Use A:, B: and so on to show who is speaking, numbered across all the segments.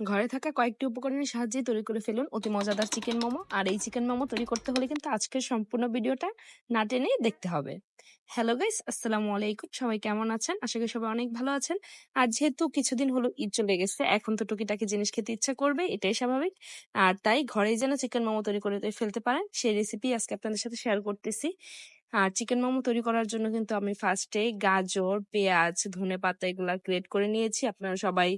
A: ঘরে থাকা কয়েকটি উপকরণের সাহায্যে তৈরি করে ফেলুন অতি মজাদার চিকেন মোমো। আর এই চিকেন মোমো তৈরি করতে হলে কিন্তু আজকের সম্পূর্ণ ভিডিওটা না টেনে দেখতে হবে। হ্যালো গাইস আসসালামু আলাইকুম। সবাই কেমন আছেন? আশা করি সবাই অনেক ভালো আছেন। আর যেহেতু কিছুদিন হলো ঈদ চলে গেছে, এখন তো টুকিটাকি জিনিস খেতে ইচ্ছা করবে, এটাই স্বাভাবিক। আর তাই ঘরেই যেন চিকেন মোমো তৈরি করে ফেলতে পারেন, সেই রেসিপি আজকে আপনাদের সাথে শেয়ার করতেছি। আর চিকেন মোমো তৈরি করার জন্য কিন্তু আমি ফার্স্টে গাজর পেঁয়াজ ধনে পাতা এগুলা গ্রেট করে নিয়েছি। আপনারা সবাই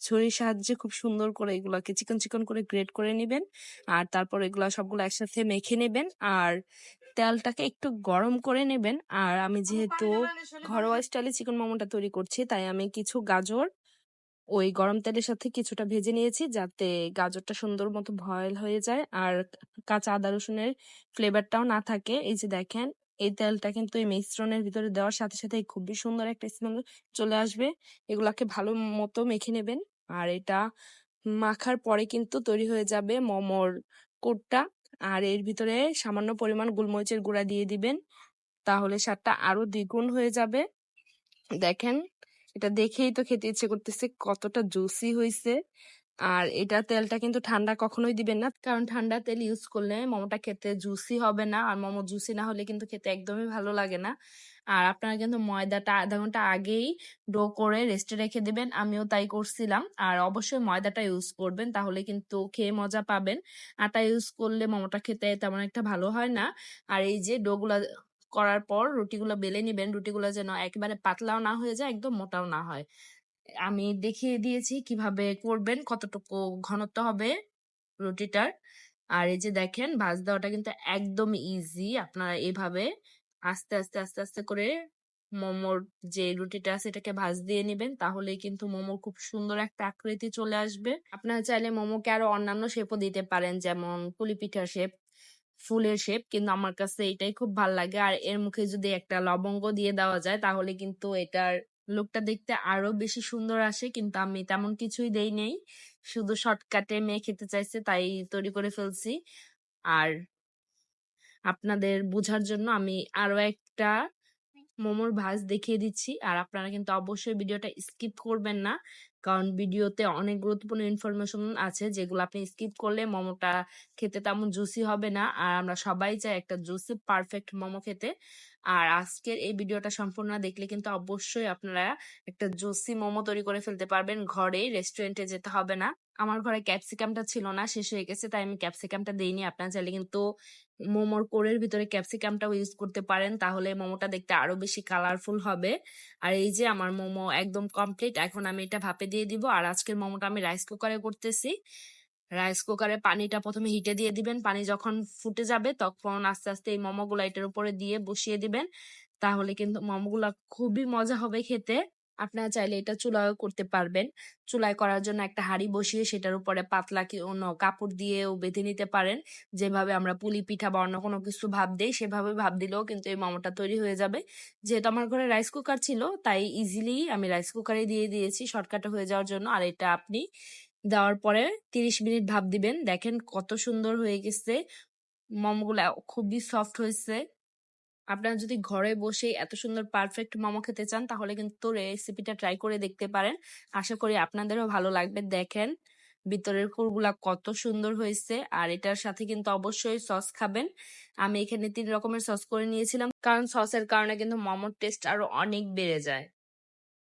A: ছুরির সাহায্যে খুব সুন্দর করে এগুলাকে চিকন চিকন করে গ্রেট করে নেবেন। আর তারপর এগুলা সবগুলো একসাথে মেখে নেবেন। আর তেলটাকে একটু গরম করে নেবেন। আর আমি যেহেতু ঘরোয়া স্টাইলে চিকেন মোমোটা তৈরি করছি তাই আমি কিছু গাজর ওই গরম তেলের সাথে কিছুটা ভেজে নিয়েছি যাতে গাজরটা সুন্দর মতো ভয়েল হয়ে যায়। আর কাঁচা আদা রসুনের ফ্লেভারটাও না থাকে। এই যে দেখেন এই তেলটা কিন্তু এই মিশ্রণের ভিতরে দেওয়ার সাথে সাথে খুবই সুন্দর একটা স্মেল চলে আসবে। এগুলাকে ভালো মতো মেখে নেবেন। আর এটা মাখার পরে কিন্তু তৈরি হয়ে যাবে মোমোর কোটটা। আর এর ভিতরে সামান্য পরিমাণ গোলমরিচের গুঁড়া দিয়ে দিবেন। তাহলে স্বাদটা আরও দ্বিগুণ হয়ে যাবে। দেখেন, এটা দেখেই তো খেতে ইচ্ছে করতেছে কতটা জুসি হয়েছে আর এটা তেলটা কিন্তু ঠান্ডা কখনোই দিবেন না। কারণ ঠান্ডা তেল ইউজ করলে মোমোটা খেতে জুসি হবে না। আর মোমো জুসি না হলে কিন্তু খেতে একদমই ভালো লাগে না। আর আপনারা কিন্তু ময়দাটা আধা ঘণ্টা আগেই ডো করে রেস্টে রেখে দেবেন। আমিও তাই করছিলাম। আর অবশ্যই ময়দাটা ইউজ করবেন, তাহলে কিন্তু খেয়ে মজা পাবেন। আটা ইউজ করলে মোমোটা খেতে তেমন একটা ভালো হয় না। আর এই যে ডোগুলা করার পর রুটিগুলো বেলে নিবেন, রুটিগুলো যেন একেবারে পাতলাও না হয়ে যায়, একদম মোটাও না হয়। আমি দেখিয়ে দিয়েছি কীভাবে করবেন, কতটুকু ঘনত্ব হবে রুটিটার। আর এই যে দেখেন, ভাজ দেওয়াটা কিন্তু একদম ইজি আপনারা এভাবে আস্তে আস্তে আস্তে আস্তে করে মোমোর যে রুটিটা আছে এটাকে ভাজ দিয়ে নেবেন তাহলে কিন্তু মোমোর খুব সুন্দর একটা আকৃতি চলে আসবে। আপনারা চাইলে মোমোকে আরও অন্যান্য শেপও দিতে পারেন, যেমন পুলি পিঠার শেপ ফুলের শেপ কিন্তু আমার কাছে এটাই খুব ভালো লাগে। আর এর মুখে যদি একটা লবঙ্গ দিয়ে দেওয়া যায়, তাহলে কিন্তু এটার লুকটা দেখতে আরও বেশি সুন্দর আসে, কিন্তু আমি তেমন কিছুই দেই নেই। শুধু শর্টকাটে মেয়ে খেতে চাইছে, তাই তৈরি করে ফেলছি। আর আপনাদের বোঝার জন্য আমি আরও একটা মোমোর ভাজ দেখিয়ে দিচ্ছি। আর আপনারা কিন্তু অবশ্যই ভিডিওটা স্কিপ করবেন না। কারণ ভিডিওতে অনেক গুরুত্বপূর্ণ ইনফরমেশন আছে যেগুলো আপনি স্কিপ করলে মোমোটা খেতে তেমন জুসি হবে না। আর আমরা সবাই চাই একটা জুসি পারফেক্ট মোমো খেতে। আর আজকের এই ভিডিওটা সম্পূর্ণ দেখলে কিন্তু অবশ্যই আপনারা একটা জুসি মোমো তৈরি করে ফেলতে পারবেন। ঘরে রেস্টুরেন্টে যেতে হবে না। আমার ঘরে ক্যাপসিকামটা ছিল না, শেষ হয়ে গেছে, তাই আমি ক্যাপসিকামটা দিইনি। আপনার চাইলে কিন্তু মোমোর কোরের ভিতরে ক্যাপসিকামটাও ইউজ করতে পারেন, তাহলে মোমোটা দেখতে আরও বেশি কালারফুল হবে। আর এই যে আমার মোমো একদম কমপ্লিট এখন আমি এটা ভাপে দিয়ে দিব। আর আজকের মোমোটা আমি রাইস কুকারে করতেছি। রাইস কুকারে পানিটা প্রথমে হিটে দিয়ে দিবেন। পানি যখন ফুটে যাবে, তখন আস্তে আস্তে এই মোমোগুলো এটার উপরে দিয়ে বসিয়ে দিবেন। তাহলে কিন্তু মোমোগুলা খুবই মজা হবে খেতে। আপনারা চাইলে এটা চুলায়ও করতে পারবেন। চুলায় করার জন্য একটা হাঁড়ি বসিয়ে সেটার উপরে পাতলা অন্য কাপড় দিয়েও বেঁধে নিতে পারেন। যেভাবে আমরা পুলি পিঠা বা অন্য কোনো কিছু ভাব দেই, সেভাবে ভাব দিলেও কিন্তু এই মোমোটা তৈরি হয়ে যাবে। যেহেতু আমার ঘরে রাইস কুকার ছিল, তাই ইজিলি আমি রাইস কুকারে দিয়ে দিয়েছি শর্টকাটে হয়ে যাওয়ার জন্য। আর এটা আপনি দেওয়ার পরে তিরিশ মিনিট ভাব দিবেন। দেখেন কত সুন্দর হয়ে গেছে। মোমোগুলা খুবই সফট হয়েছে। আপনারা যদি ঘরে বসে এত সুন্দর পারফেক্ট মোমো খেতে চান, তাহলে কিন্তু রেসিপিটা ট্রাই করে দেখতে পারেন। আশা করি আপনাদেরও ভালো লাগবে। দেখেন, ভিতরের কুরগুলা কত সুন্দর হয়েছে। আর এটার সাথে কিন্তু অবশ্যই সস খাবেন। আমি এখানে তিন রকমের সস করে নিয়েছিলাম। কারণ সসের কারণে কিন্তু মোমোর টেস্ট আরও অনেক বেড়ে যায়।